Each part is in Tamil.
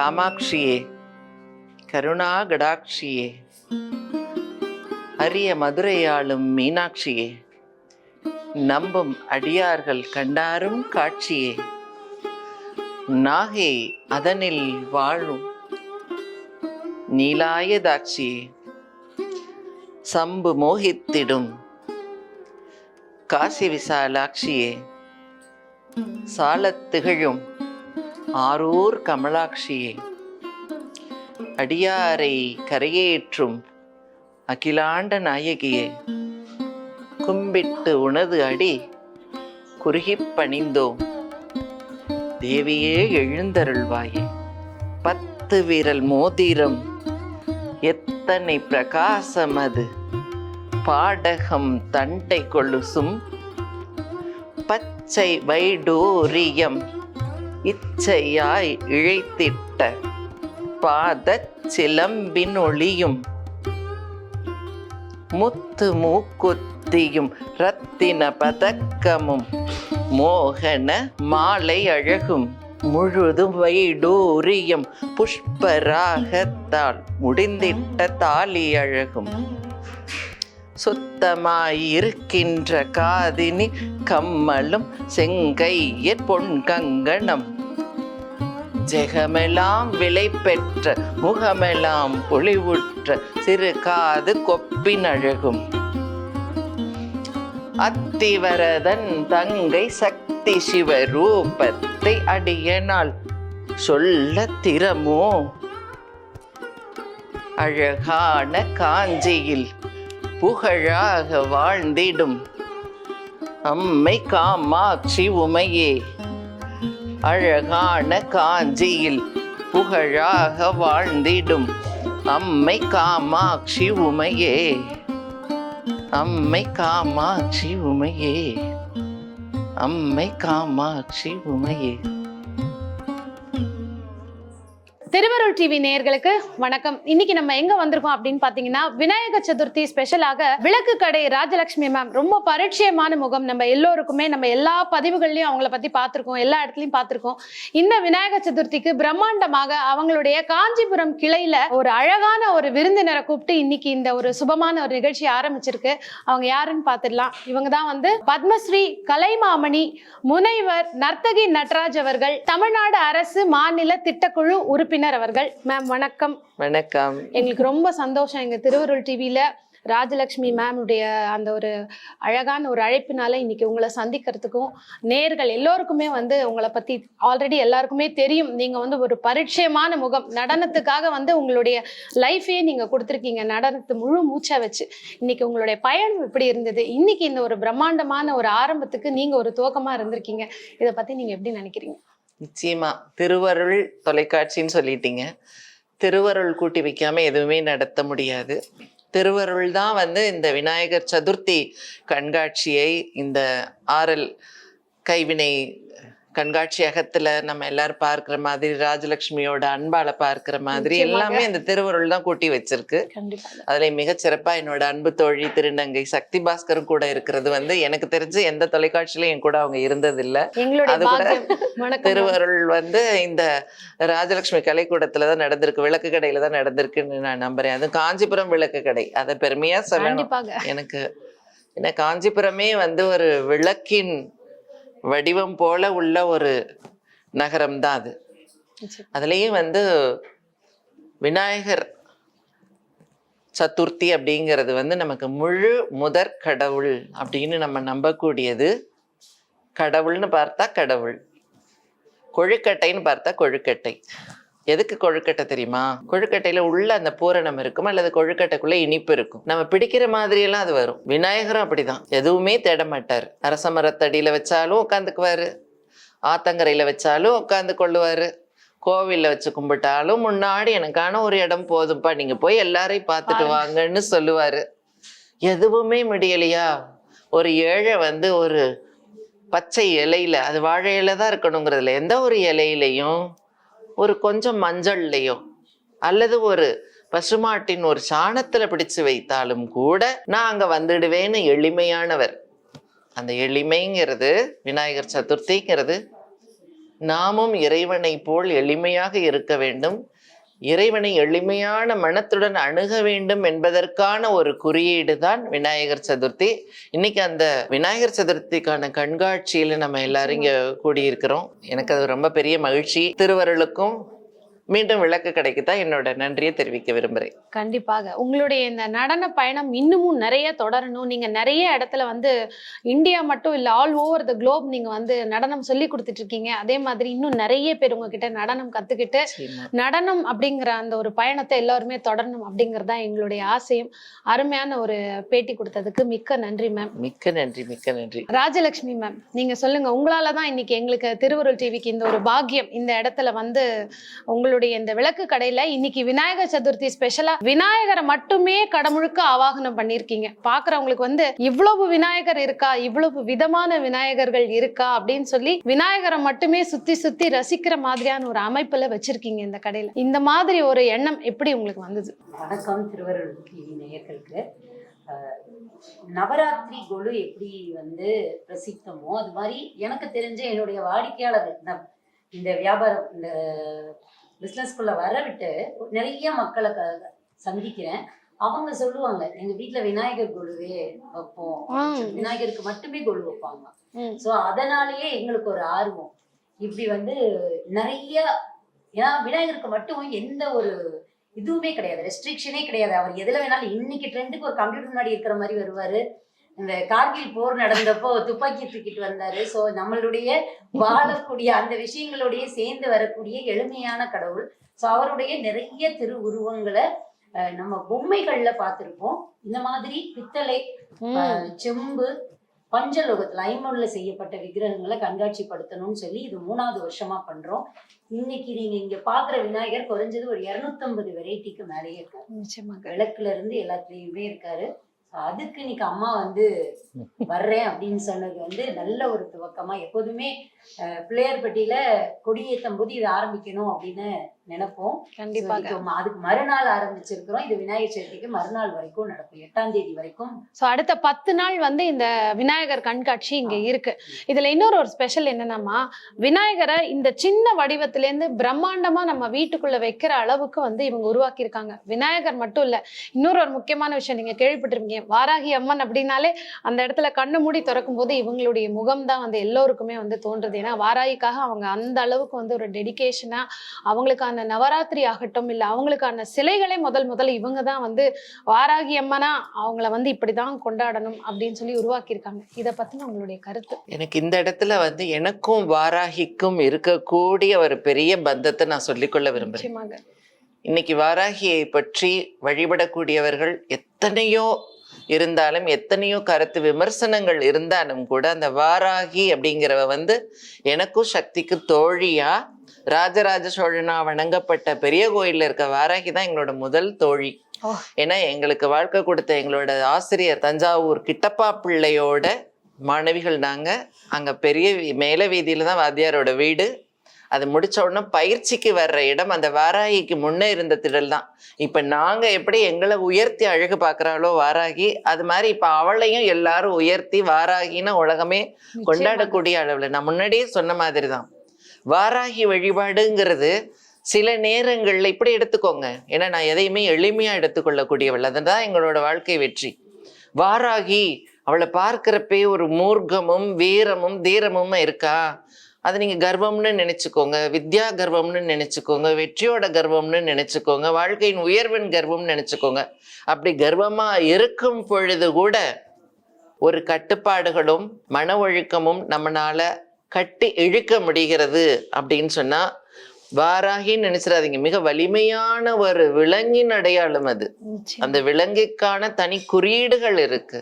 காமாட்சியே கருணா கடாட்சியே அரிய மதுரையாளும் மீனாட்சியே நம்பும் அடியார்கள் கண்டாரும் காட்சியே நாகே அதனில் வாழும் நீலாயதாட்சியே சம்பு மோகித்திடும் காசி விசாலாட்சியே சாலத் திகழும் ஆரூர் கமலாட்சியே. அடியாரை கரையேற்றும் அகிலாண்ட நாயகியே. கும்பிட்டு உனது அடி குறுகி பணிந்தோம். தேவியே எழுந்தருள்வாயே. பத்து விரல் மோதிரம் எத்தனை பிரகாசம் அது. பாடகம் தண்டை கொலுசும் பச்சை வைடூரியம் இச்சையாய் இழைத்திட்ட பாதச் சிலம்பின் ஒளியும் முத்து மூக்குத்தியும் ரத்தின பதக்கமும் மோகன மாலை அழகும் முழுதும் வைடூரியம் புஷ்பராகத்தால் முடிந்திட்ட தாலி அழகும். சுத்தமாயிருக்கின்ற காதினி கம்மலும் செங்கையற் பொன் கங்கணம் ஜெகமெல்லாம் விலை பெற்ற முகமெல்லாம் பொலிவுற்ற சிறு காது கொப்பின் அழகும் அத்திவரதன் தங்கை சக்தி சிவரூபத்தை அடியனால் சொல்ல திறமோ? அழகான காஞ்சியில் புகழாக வாழ்ந்திடும். அம்மை காமாட்சி உமையே அழகான காஞ்சியில் புகழாக வாழ்ந்திடும். அம்மை காமாட்சி உமையே அம்மை காமாட்சி உமையே அம்மை காமாட்சி உமையே. திருவருள் டிவி நேயர்களுக்கு வணக்கம். இன்னைக்கு நம்ம எங்க வந்திருக்கோம் அப்படின்னு பாத்தீங்கன்னா விநாயக சதுர்த்தி ஸ்பெஷலாக விளக்கு கடை ராஜலட்சுமி மேம் ரொம்ப பரிச்சயமான முகம். நம்ம எல்லோருக்குமே நம்ம எல்லா பதிவுகள்லயும் அவங்கள பத்தி பார்த்திருக்கோம் எல்லா இடத்துலயும் பார்த்திருக்கோம் இந்த விநாயக சதுர்த்திக்கு பிரம்மாண்டமாக அவங்களுடைய காஞ்சிபுரம் கிளையில ஒரு அழகான ஒரு விருந்தினரை கூப்பிட்டு இன்னைக்கு இந்த ஒரு சுபமான ஒரு நிகழ்ச்சி ஆரம்பிச்சிருக்கு. அவங்க யாருன்னு பார்த்துடலாம் இவங்க தான் வந்து பத்மஸ்ரீ கலைமாமணி முனைவர் நர்த்தகி நட்ராஜ் அவர்கள் தமிழ்நாடு அரசு மாநில திட்டக்குழு உறுப்பினர். அவர்கள். மேம் வணக்கம். வணக்கம். எங்களுக்கு ரொம்ப சந்தோஷம். எங்க திருவருள் டிவியில ராஜலட்சுமி மேமுடைய அந்த ஒரு அழகான ஒரு அழைப்பினால இன்னைக்கு உங்களை சந்திக்கிறதுக்கும் நேர்கள் எல்லோருக்குமே வந்து உங்களை பத்தி ஆல்ரெடி எல்லாருக்குமே தெரியும். நீங்க வந்து ஒரு பரிச்சயமான முகம். நடனத்துக்காக வந்து உங்களுடைய லைஃபே நீங்க கொடுத்துருக்கீங்க. நடனத்து முழு மூச்சா வச்சு. இன்னைக்கு உங்களுடைய பயணம் எப்படி இருந்தது. இன்னைக்கு இந்த ஒரு பிரம்மாண்டமான ஒரு ஆரம்பத்துக்கு நீங்க ஒரு துவக்கமா இருந்திருக்கீங்க. இதை பத்தி நீங்க எப்படி நினைக்கிறீங்க? நிச்சயமா. திருவருள் தொலைக்காட்சின்னு சொல்லிட்டீங்க. திருவருள் கூட்டி வைக்காம எதுவுமே நடத்த முடியாது. திருவருள் தான் வந்து இந்த விநாயகர் சதுர்த்தி கண்காட்சியை இந்த ஆரல் கைவினை கண்காட்சியகத்துல நம்ம எல்லாரும் பார்க்கிற மாதிரி ராஜலட்சுமியோட அன்பால பார்க்கிற மாதிரி. எல்லாமே இந்த திருவருள் தான் கூட்டி வச்சிருக்கு. அதுல மிகச் சிறப்பா என்னோட அன்பு தோழி திருநங்கை சக்தி பாஸ்கரும் கூட இருக்கிறது வந்து எனக்கு தெரிஞ்சு எந்த தொலைக்காட்சியிலும் என் கூட அவங்க இருந்ததில்ல. எங்களுடைய அது கூட. திருவருள் வந்து இந்த ராஜலட்சுமி கலைக்கூடத்துல தான் நடந்திருக்கு. விளக்கு கடையில தான் நடந்திருக்குன்னு நான் நம்புறேன். அது காஞ்சிபுரம் விளக்கு கடை. அதை பெருமையா சொல்லணும். எனக்கு ஏன்னா காஞ்சிபுரமே வந்து ஒரு விளக்கின் வடிவம் போல உள்ள ஒரு நகரம் தான் அது. அதுலேயும் வந்து விநாயகர் சதுர்த்தி அப்படிங்கிறது வந்து நமக்கு முழு முதற் கடவுள் அப்படின்னு நம்ம நம்பக்கூடியது கடவுள்னு பார்த்தா கடவுள் கொழுக்கட்டைன்னு பார்த்தா கொழுக்கட்டை எதுக்கு கொழுக்கட்டை தெரியுமா? கொழுக்கட்டையில உள்ள அந்த பூரணம் இருக்கும் அல்லது கொழுக்கட்டைக்குள்ள இனிப்பு இருக்கும். நம்ம பிடிக்கிற மாதிரி எல்லாம் அது வரும். விநாயகரும் அப்படிதான். எதுவுமே தேட மாட்டார். அரச மரத்தடியில வச்சாலும் உட்காந்துக்குவாரு ஆத்தங்கரையில வச்சாலும் உட்காந்து கொள்ளுவாரு. கோவில்ல வச்சு கும்பிட்டாலும் முன்னாடி எனக்கான ஒரு இடம் போதும்ப்பா நீங்க போய் எல்லாரையும் பார்த்துட்டு வாங்கன்னு சொல்லுவாரு. எதுவுமே முடியலையா? ஒரு ஏழை வந்து ஒரு பச்சை இலையில அது வாழை இலை தான் இருக்கணுங்கிறதுல எந்த ஒரு இலையிலையும் ஒரு கொஞ்சம் மஞ்சள்லையோ அல்லது ஒரு பசுமாட்டின் ஒரு சாணத்தில் பிடிச்சு வைத்தாலும் கூட நான் அங்கே வந்துடுவேன்னு எளிமையானவர். அந்த எளிமைங்கிறது விநாயகர் சதுர்த்திங்கிறது நாமும் இறைவனை போல் எளிமையாக இருக்க வேண்டும். இறைவனை எளிமையான மனத்துடன் அணுக வேண்டும் என்பதற்கான ஒரு குறியீடு தான் விநாயகர் சதுர்த்தி. இன்னைக்கு அந்த விநாயகர் சதுர்த்திக்கான கண்காட்சியில நம்ம எல்லாரும் இங்க கூடியிருக்கிறோம். எனக்கு அது ரொம்ப பெரிய மகிழ்ச்சி. திருவருளுக்கும் மீண்டும் விளக்கு கிடைக்கு தான் என்னோட நன்றியை தெரிவிக்க விரும்புகிறேன் கண்டிப்பாக. உங்களுடைய இந்த நடன பயணம் இன்னமும் நிறைய தொடரணும். நீங்க நிறைய இடத்துல வந்து இந்தியா மட்டும் இல்ல ஆல் ஓவர் த குளோப் நீங்க வந்து நடனம் சொல்லி கொடுத்துட்டு இருக்கீங்க. அதே மாதிரி இன்னும் நிறைய பேர் உங்ககிட்ட நடனம் கத்துக்கிட்டு நடனம் அப்படிங்கிற அந்த ஒரு பயணத்தை எல்லாருமே தொடரணும் அப்படிங்கறது தான் எங்களுடைய ஆசையும். அருமையான ஒரு பேட்டி கொடுத்ததுக்கு மிக்க நன்றி மேம் மிக்க நன்றி மிக்க நன்றி. ராஜலட்சுமி மேம் நீங்க சொல்லுங்க உங்களால தான் இன்னைக்கு எங்களுக்கு திருவருள் டிவிக்கு இந்த ஒரு பாக்கியம் இந்த இடத்துல வந்து உங்களுடைய இந்த விளக்கு கடையில இன்னைக்கு விநாயகர் சதுர்த்தி ஸ்பெஷலா விநாயகரை மட்டுமே கடமுழுக்க ஆவாகனம் பண்ணிருக்கீங்க பாக்குறவங்களுக்கு வந்து இவ்வளவு விநாயகர் இருக்கா இவ்வளவு விதமான விநாயகர்கள் இருக்கா அப்படின்னு சொல்லி விநாயகரை மட்டுமே சுத்தி சுத்தி ரசிக்கிற மாதிரியான ஒரு அமைப்புல வச்சிருக்கீங்க இந்த கடையில. இந்த மாதிரி ஒரு எண்ணம் எப்படி உங்களுக்கு வந்தது? வணக்கம் திருவருள் நேயர்களுக்கு. நவராத்திரி கொலு எப்படி வந்து பிரசித்தமோ அது மாதிரி எனக்கு தெரிஞ்ச என்னுடைய வாடிக்கையாளர் இந்த வியாபாரம் இந்த பிஸ்னஸ்குள்ள வர விட்டு நிறைய மக்களை சந்திக்கிறேன். அவங்க சொல்லுவாங்க எங்க வீட்ல விநாயகர் கொலுவே வைப்போம். விநாயகருக்கு மட்டுமே கொலு வைப்பாங்க. ஸோ அதனாலேயே எங்களுக்கு ஒரு ஆர்வம். இப்படி வந்து நிறைய ஏன்னா விநாயகருக்கு மட்டும் எந்த ஒரு இதுவுமே கிடையாது. ரெஸ்ட்ரிக்ஷனே கிடையாது. அவர் எதுல வேணாலும் இன்னைக்கு ட்ரெண்டுக்கு ஒரு கம்ப்யூட்டர் முன்னாடி இருக்கிற மாதிரி வருவாரு. இந்த கார்கில் போர் நடந்தப்போ துப்பாக்கி தூக்கிட்டு வந்தாரு. ஸோ நம்மளுடைய வாழக்கூடிய அந்த விஷயங்களோடய சேர்ந்து வரக்கூடிய எளிமையான கடவுள். ஸோ அவருடைய நிறைய திரு உருவங்களை நம்ம பொம்மைகள்ல பார்த்திருப்போம். இந்த மாதிரி பித்தளை செம்பு பஞ்சலோகத்துல ஐம்பொன்ல செய்யப்பட்ட விக்கிரகங்களை கண்காட்சிப்படுத்தணும்னு சொல்லி இது மூணாவது வருஷமா பண்றோம். இன்னைக்கு நீங்க இங்க பாக்குற விநாயகர் குறைஞ்சது ஒரு 250 வெரைட்டிக்கு மேலேயே இருக்காரு. விளக்குல இருந்து எல்லாத்துலயுமே இருக்காரு. அதுக்கு இன்னைக்கு அம்மா வந்து வர்றேன் அப்படின்னு சொன்னது வந்து நல்ல ஒரு துவக்கமா எப்போதுமே அஹ், பிள்ளையார்பட்டியில கொடியேற்றும் போது இதை ஆரம்பிக்கணும் அப்படின்னு நினைப்போம். கண்டிப்பாக. அதுக்கு மறுநாள் ஆரம்பிச்சிருக்கிறோம். இது விநாயகர் சதுர்த்திக்கு மறுநாள் வரைக்கும் நடக்கும். எட்டாம் தேதி வரைக்கும். ஸோ அடுத்த பத்து நாள் வந்து இந்த விநாயகர் கண்காட்சி இங்க இருக்கு. இதுல இன்னொரு ஒரு ஸ்பெஷல் என்னன்னாமா விநாயகரை இந்த சின்ன வடிவத்திலேருந்து பிரம்மாண்டமா நம்ம வீட்டுக்குள்ள வைக்கிற அளவுக்கு வந்து இவங்க உருவாக்கியிருக்காங்க. விநாயகர் மட்டும் இல்ல இன்னொரு ஒரு முக்கியமான விஷயம் நீங்க கேள்விப்பட்டிருப்பீங்க. வாராகி அம்மன் அப்படின்னாலே அந்த இடத்துல கண்ணு மூடி திறக்கும் போது இவங்களுடைய முகம் தான் வந்து எல்லோருக்குமே வந்து தோன்றுது. ஏன்னா வாராகிக்காக அவங்க அந்த அளவுக்கு வந்து ஒரு டெடிகேஷனா அவங்களுக்கான நவராத்திரி ஆகட்டும் இல்ல அவங்களுக்கான சிலைகளே முதல் முதல்ல இவங்க தான் வந்து வாராகி அம்மனா அவங்கள வந்து இப்படிதான் கொண்டாடணும் அப்படின்னு சொல்லி உருவாக்கியிருக்காங்க. இதை பத்தின உங்களுடைய கருத்து? எனக்கு இந்த இடத்துல வந்து எனக்கும் வாராகிக்கும் இருக்கக்கூடிய ஒரு பெரிய பந்தத்தை நான் சொல்லிக்கொள்ள விரும்புகிறேன் இன்னைக்கு வாராகியை பற்றி வழிபடக்கூடியவர்கள் எத்தனையோ இருந்தாலும் எத்தனையோ கருத்து விமர்சனங்கள் இருந்தாலும் கூட அந்த வாராகி அப்படிங்கிறவ வந்து எனக்கும் சக்திக்கு தோழியா ராஜராஜ சோழனா வணங்கப்பட்ட பெரிய கோயில்ல இருக்க வாராகி தான் எங்களோட முதல் தோழி. ஏன்னா எங்களுக்கு வாழ்க்கை கொடுத்த எங்களோட ஆசிரியர் தஞ்சாவூர் கிட்டப்பா பிள்ளையோட மாணவிகள் நாங்க. அங்க பெரிய மேல வீதியில தான் வாத்தியாரோட வீடு. அது முடிச்ச உடனே பயிற்சிக்கு வர்ற இடம் அந்த வாராகிக்கு முன்னே இருந்த திடல் தான். இப்ப நாங்க எப்படி எங்களை உயர்த்தி அழகு பார்க்கறாளோ வாராகி அது மாதிரி இப்ப அவளையும் எல்லாரும் உயர்த்தி வாராகின்னு உலகமே கொண்டாடக்கூடிய அளவுல. நான் முன்னாடியே சொன்ன மாதிரி தான். வாராகி வழிபாடுங்கிறது சில நேரங்களில் இப்படி எடுத்துக்கோங்க. ஏன்னா நான் எதையுமே எளிமையாக எடுத்துக்கொள்ளக்கூடியவள். அதுதான் எங்களோட வாழ்க்கை வெற்றி. வாராகி அவளை பார்க்குறப்பே ஒரு மூர்க்கமும் வீரமும் தீரமும் இருக்கா? அது நீங்கள் கர்வம்னு நினச்சிக்கோங்க. வித்யா கர்வம்னு நினச்சிக்கோங்க. வெற்றியோட கர்வம்னு நினச்சிக்கோங்க. வாழ்க்கையின் உயர்வின் கர்வம்னு நினச்சிக்கோங்க. அப்படி கர்வமாக இருக்கும் பொழுது கூட ஒரு கட்டுப்பாடுகளும் மன ஒழுக்கமும் நம்மனால கட்டி இழுக்க முடிகிறது அப்படின்னு சொன்னா வாராகின்னு நினைச்சிடாதீங்க. மிக வலிமையான ஒரு விலங்கின் அடையாளம் அது. அந்த விலங்குக்கான தனி குறியீடுகள் இருக்கு.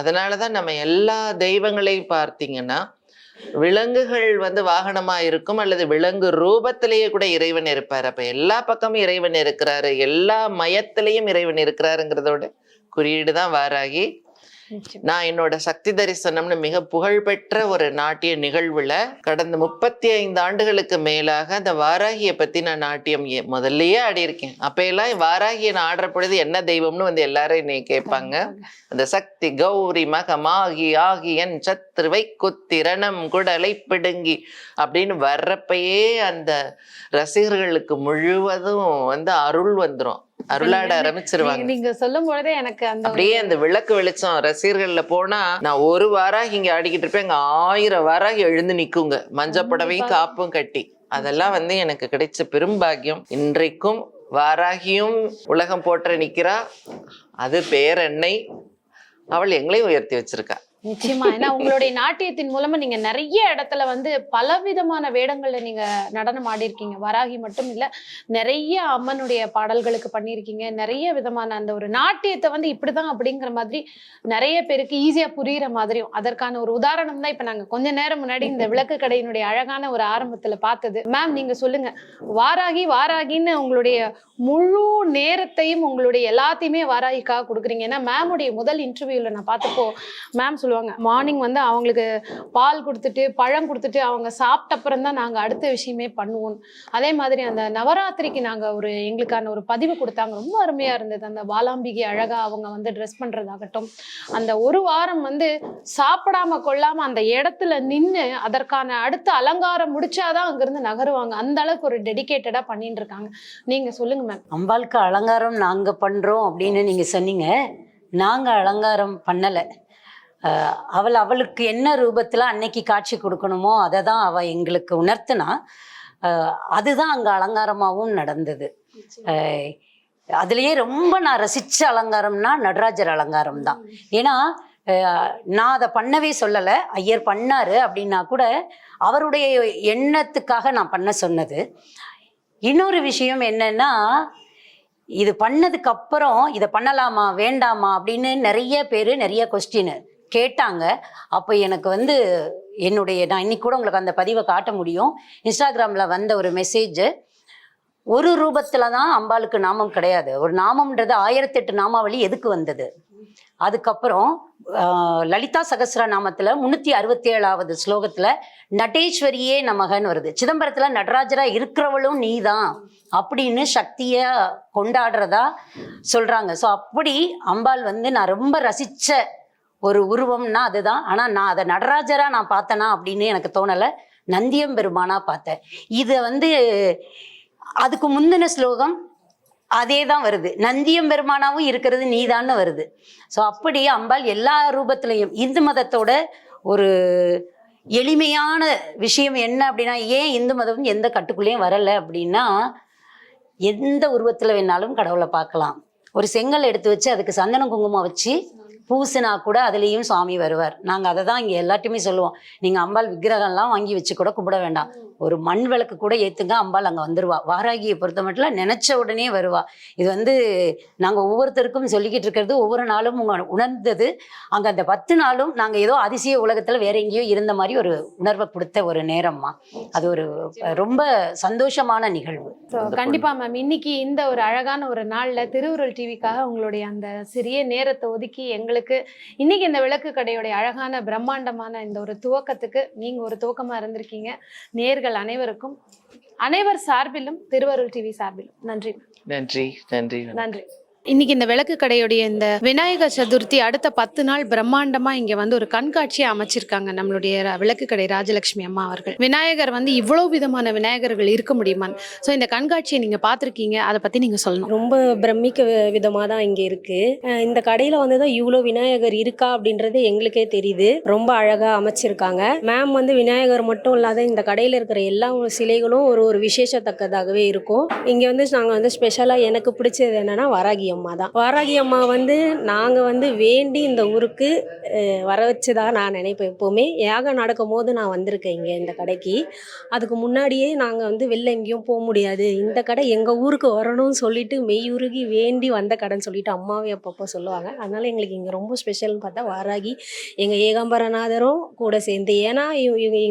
அதனாலதான் நம்ம எல்லா தெய்வங்களையும் பார்த்தீங்கன்னா விலங்குகள் வந்து வாகனமா இருக்கும் அல்லது விலங்கு ரூபத்திலேயே கூட இறைவன் இருப்பார். அப்ப எல்லா பக்கமும் இறைவன் இருக்கிறாரு. எல்லா மயத்திலையும் இறைவன் இருக்கிறாருங்கிறதோட குறியீடு தான் வாராகி. நான் என்னோட சக்தி தரிசனம்னு மிக புகழ்பெற்ற ஒரு நாட்டிய நிகழ்வுல கடந்த முப்பத்தி ஐந்து ஆண்டுகளுக்கு மேலாக அந்த வாராகியை பத்தி நான் நாட்டியம் முதல்லயே ஆடியிருக்கேன். அப்ப எல்லாம் வாராகியை நான் ஆடுற பொழுது என்ன தெய்வம்னு வந்து எல்லாரும் என்னை கேட்பாங்க. அந்த சக்தி கௌரி மகமாகி ஆகியன் சத்ருவை குத்திரணம் குடலை பிடுங்கி அப்படின்னு வர்றப்பயே அந்த ரசிகர்களுக்கு முழுவதும் வந்து அருள் வந்துரும். அருளாட ஆரம்பிச்சிருவாங்க. நீங்க- சொல்லும் பொழுதே எனக்கு அந்த அப்படியே அந்த விளக்கு வெளிச்சம் ரசிகர்கள்ல போனா நான் ஒரு வாராகி இங்க ஆடிக்கிட்டு இருப்பேன். இங்க ஆயிரம் வாராகி எழுந்து நிக்குங்க. மஞ்சள் புடவையும் காப்பும் கட்டி. அதெல்லாம் வந்து எனக்கு கிடைச்ச பெரும்பாக்கியம் இன்றைக்கும் வாராகியும் உலகம் போற்ற நிக்கிறா. அது பேரன்னை அவள் எங்களையும் உயர்த்தி வச்சிருக்கா. நிச்சயமா. ஏன்னா உங்களுடைய நாட்டியத்தின் மூலமா நீங்க நிறைய இடத்துல வந்து பலவிதமான வேடங்கள்ல நீங்க நடனம் ஆடியிருக்கீங்க. வராகி மட்டும் இல்ல நிறைய அம்மனுடைய பாடல்களுக்கு பண்ணியிருக்கீங்க. நிறைய விதமான அந்த ஒரு நாட்டியத்தை வந்து இப்படிதான் அப்படிங்கிற மாதிரி நிறைய பேருக்கு ஈஸியா புரியுற மாதிரியும் அதற்கான ஒரு உதாரணம் தான் இப்ப நாங்க கொஞ்ச நேரம் முன்னாடி இந்த விளக்கு கடையினுடைய அழகான ஒரு ஆரம்பத்துல பார்த்தது. மேம் நீங்க சொல்லுங்க. வாராகி வாராகின்னு உங்களுடைய முழு நேரத்தையும் உங்களுடைய எல்லாத்தையுமே வாராகிக்காக கொடுக்குறீங்க. ஏன்னா மேமுடைய முதல் இன்டர்வியூல நான் பார்த்தப்போ மேம் சொல்லுவாங்க மார்னிங் வந்து அவங்களுக்கு பால் கொடுத்துட்டு பழம் கொடுத்துட்டு அவங்க சாப்பிட்ட அப்புறம் தான் நாங்கள் அடுத்த விஷயமே பண்ணுவோம். அதே மாதிரி அந்த நவராத்திரிக்கு நாங்கள் ஒரு எங்களுக்கான ஒரு பதிவு கொடுத்தாங்க. ரொம்ப அருமையாக இருந்தது. அந்த பாலாம்பிகை அழகா அவங்க வந்து ட்ரெஸ் பண்ணுறதாகட்டும் அந்த ஒரு வாரம் வந்து சாப்பிடாம கொள்ளாம அந்த இடத்துல நின்று அதற்கான அடுத்த அலங்காரம் முடிச்சாதான் அங்கிருந்து நகருவாங்க. அந்த அளவுக்கு ஒரு டெடிகேட்டடாக பண்ணிட்டு இருக்காங்க. நீங்க சொல்லுங்க மேம் அம்பாளுக்கு அலங்காரம் நாங்க பண்றோம் அப்படின்னு நீங்க சொன்னீங்க. நாங்க அலங்காரம் பண்ணலை. அவள் அவளுக்கு என்ன ரூபத்துல அன்னைக்கு காட்சி கொடுக்கணுமோ அதை தான் அவ எங்களுக்கு உணர்த்தினா. அதுதான் அங்க அலங்காரமாகவும் நடந்தது. அதுலயே ரொம்ப நான் ரசிச்ச அலங்காரம்னா நடராஜர் அலங்காரம் தான் ஏன்னா நான் அதை பண்ணவே சொல்லலை. ஐயர் பண்ணாரு அப்படின்னா கூட அவருடைய எண்ணத்துக்காக நான் பண்ண சொன்னது. இன்னொரு விஷயம் என்னன்னா இது பண்ணதுக்கு அப்புறம் இதை பண்ணலாமா வேண்டாமா அப்படின்னு நிறைய பேர் நிறைய கொஸ்டின் கேட்டாங்க. அப்போ எனக்கு வந்து என்னுடைய நான் இன்னைக்கு கூட உங்களுக்கு அந்த பதிவை காட்ட முடியும். இன்ஸ்டாகிராமில் வந்த ஒரு மெசேஜ் ஒரு ரூபத்தில் தான் அம்பாளுக்கு நாமம் கிடையாது. ஒரு நாமம்ன்றது ஆயிரத்தெட்டு நாமாவளி எதுக்கு வந்தது? அதுக்கப்புறம் லலிதா சகசர நாமத்தில் முந்நூற்றி அறுபத்தி ஏழாவது ஸ்லோகத்தில் நடேஸ்வரியே நமகன்னு வருது. சிதம்பரத்தில் நடராஜராக இருக்கிறவளும் நீ தான் அப்படின்னு சக்தியை கொண்டாடுறதா சொல்கிறாங்க ஸோ அப்படி அம்பாள் வந்து நான் ரொம்ப ரசித்த ஒரு உருவம்னா அதுதான். ஆனால் நான் அதை நடராஜரா நான் பார்த்தேனா அப்படின்னு எனக்கு தோணலை. நந்தியம் பெருமானா பார்த்தேன். இதை வந்து அதுக்கு முந்தின ஸ்லோகம் அதே தான் வருது. நந்தியம் பெருமானாவும் இருக்கிறது நீதான்னு வருது. ஸோ அப்படி அம்பாள் எல்லா ரூபத்திலையும் இந்து மதத்தோட ஒரு எளிமையான விஷயம் என்ன அப்படின்னா ஏன் இந்து மதம் எந்த கட்டுக்குள்ளேயும் வரலை அப்படின்னா எந்த உருவத்தில் வேணாலும் கடவுளை பார்க்கலாம். ஒரு செங்கல் எடுத்து வச்சு அதுக்கு சந்தன குங்குமம் வச்சு பூசினா கூட அதுலேயும் சுவாமி வருவார். நாங்கள் அதை தான் இங்கே எல்லாத்தையுமே சொல்லுவோம். நீங்கள் அம்பாள் விக்கிரகம்லாம் வாங்கி வச்சு கூட கும்பிட வேண்டாம். ஒரு மண் விளக்கு கூட ஏற்றுங்க அம்பாள் அங்கே வந்துருவா. வாராகியை பொறுத்த மட்டும் நினச்ச உடனே வருவா. இது வந்து நாங்கள் ஒவ்வொருத்தருக்கும் சொல்லிக்கிட்டு இருக்கிறது ஒவ்வொரு நாளும் உங்க உணர்ந்தது. அங்கே அந்த பத்து நாளும் நாங்கள் ஏதோ அதிசய உலகத்தில் வேற எங்கேயோ இருந்த மாதிரி ஒரு உணர்வை கொடுத்த ஒரு நேரம்மா. அது ஒரு ரொம்ப சந்தோஷமான நிகழ்வு. ஸோ கண்டிப்பா மேம் இன்னைக்கு இந்த ஒரு அழகான ஒரு நாள்ல திருவுருள் டிவிக்காக உங்களுடைய அந்த சிறிய நேரத்தை ஒதுக்கி எங்களுக்கு இன்னைக்கு இந்த விளக்கு கடையுடைய அழகான பிரம்மாண்டமான இந்த ஒரு துவக்கத்துக்கு நீங்க ஒரு துவக்கமா இருந்திருக்கீங்க. நேர்கள் அனைவருக்கும் அனைவர் சார்பிலும் திருவருள் டிவி சார்பிலும். நன்றி. நன்றி நன்றி நன்றி. இன்னைக்கு இந்த விளக்கு கடையுடைய இந்த விநாயகர் சதுர்த்தி அடுத்த பத்து நாள் பிரம்மாண்டமா இங்க வந்து ஒரு கண்காட்சியை அமைச்சிருக்காங்க நம்மளுடைய விளக்கு கடை ராஜலட்சுமி அம்மா அவர்கள். விநாயகர் வந்து இவ்வளவு விதமான விநாயகர்கள் இருக்க முடியுமான்னு ஸோ இந்த கண்காட்சியை நீங்க பார்த்துருக்கீங்க. அதை பத்தி நீங்க சொல்லணும். ரொம்ப பிரமிக்க விதமாக தான் இங்கே இருக்குது இந்த கடையில் வந்து தான் இவ்வளோ விநாயகர் இருக்கா அப்படின்றது எங்களுக்கே தெரியுது. ரொம்ப அழகாக அமைச்சிருக்காங்க. மேம் வந்து விநாயகர் மட்டும் இல்லாத இந்த கடையில் இருக்கிற எல்லா சிலைகளும் ஒரு ஒரு விசேஷத்தக்கதாகவே இருக்கும். இங்கே வந்து நாங்கள் வந்து ஸ்பெஷலாக எனக்கு பிடிச்சது என்னென்னா வராகியம் அம்மா தான் வாராகி அம்மா வந்து நாங்கள் வந்து வேண்டி இந்த ஊருக்கு வர வச்சதா நான் நினைப்பேன் எப்போவுமே. யாகம் நடக்கும் போது நான் வந்திருக்கேன் இங்கே இந்த கடைக்கு. அதுக்கு முன்னாடியே நாங்கள் வந்து வெளில எங்கேயும் போக முடியாது. இந்த கடை எங்கள் ஊருக்கு வரணும்னு சொல்லிட்டு மெய்யுருகி வேண்டி வந்த கடைன்னு சொல்லிட்டு அம்மாவே அப்பப்போ சொல்லுவாங்க. அதனால எங்களுக்கு இங்கே ரொம்ப ஸ்பெஷல்னு பார்த்தா வாராகி எங்கள் ஏகாம்பரநாதரும் கூட சேர்ந்து. ஏன்னா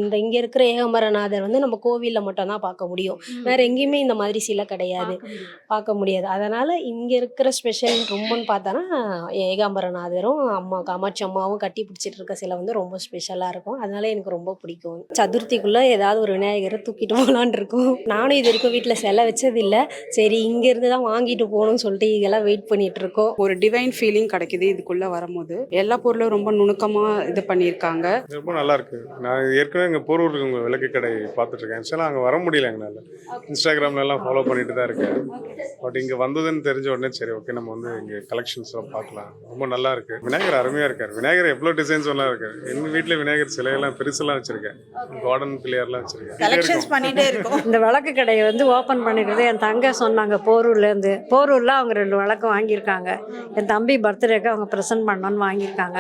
இந்த இங்கே இருக்கிற ஏகாம்பரநாதர் வந்து நம்ம கோவிலில் மட்டும்தான் பார்க்க முடியும். வேற எங்கேயுமே இந்த மாதிரி சிலை கிடையாது. பார்க்க முடியாது. அதனால இங்கே இருக்கிற ஸ்பெஷல் ரொம்பன்னு பார்த்தோன்னா ஏகாம்பரநாதரும் அம்மா காமாட்சி அம்மாவும் கட்டி பிடிச்சிட்டு இருக்க சிலை வந்து ரொம்ப ஸ்பெஷலாக இருக்கும். அதனால எனக்கு ரொம்ப பிடிக்கும். சதுர்த்திக்குள்ளே ஏதாவது ஒரு விநாயகரை தூக்கிட்டு போகலான் இருக்கும். நானும் இது வரைக்கும் வீட்டில் சிலை வச்சது இல்லை சரி இங்கேருந்து தான் வாங்கிட்டு போகணும்னு சொல்லிட்டு இதெல்லாம் வெயிட் பண்ணிட்டு இருக்கோம். ஒரு டிவைன் ஃபீலிங் கிடைக்குது இதுக்குள்ள வரும்போது. எல்லா பொருளும் ரொம்ப நுணுக்கமா இது பண்ணியிருக்காங்க. ரொம்ப நல்லா இருக்கு. நான் ஏற்கனவே இங்கே போரூருக்கு உங்கள் விளக்கு கடை பார்த்துட்டு இருக்கேன். ஆக்சுவலாக அங்கே வர முடியல எங்களால். இன்ஸ்டாகிராம்ல எல்லாம் ஃபாலோ பண்ணிட்டு தான் இருக்கேன். பட் இங்கே வந்ததுன்னு தெரிஞ்ச உடனே சரி ஓகே நம்ம வந்து இங்கே கலெக்ஷன்ஸ்லாம் பார்க்கலாம். ரொம்ப நல்லா இருக்கு. விநாயகர் அருமையாக இருக்கார். விநாயகர் எவ்வளோ டிசைன்ஸ் எல்லாம் இருக்காரு. எங்கள் வீட்டில் விநாயகர் சிலையெல்லாம் பெருசெல்லாம் வச்சிருக்கேன். கார்டன் பிள்ளையார்லாம் வச்சிருக்கேன். கலெக்ஷன்ஸ் பண்ணிட்டே இருக்கோம். இந்த விளக்கு கடையை வந்து ஓப்பன் பண்ணிக்கிறது என் தங்க சொன்னாங்க போரூர்லேருந்து போரூரில் அவங்க ரெண்டு விளக்கு வாங்கியிருக்காங்க. என் தம்பி பர்த்டேக்கு அவங்க ப்ரெசென்ட் பண்ணணும்னு வாங்கியிருக்காங்க.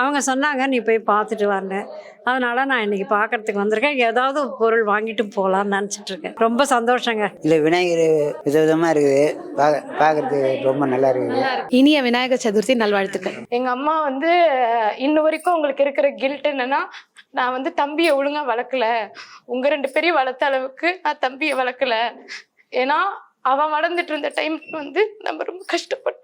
அவங்க சொன்னாங்க நீ போய் பார்த்துட்டு வரேன் அதனால் நான் இன்னைக்கு பார்க்கறதுக்கு வந்திருக்கேன். ஏதாவது பொருள் வாங்கிட்டு போகலான்னு நினச்சிட்டு இருக்கேன். ரொம்ப சந்தோஷங்க. இல்லை விநாயகர் விதவிதமாக இருக்குது. பார்க்க பார்க்கறதுக்கு ரொம்ப நல்லா இருக்குது இனிய விநாயகர் சதுர்த்தி நல்வாழ்த்துக்கள். எங்க அம்மா வந்து இன்ன வரைக்கும் உங்களுக்கு இருக்கிற கில்ட் என்னன்னா நான் வந்து தம்பியை ஒழுங்கா வளர்க்கல. உங்க ரெண்டு பேரையும் வளர்த்த அளவுக்கு நான் தம்பியை வளர்க்கல. ஏன்னா அவன் வளர்ந்துட்டு இருந்த டைம் வந்து நம்ம ரொம்ப கஷ்டப்பட்டோம்.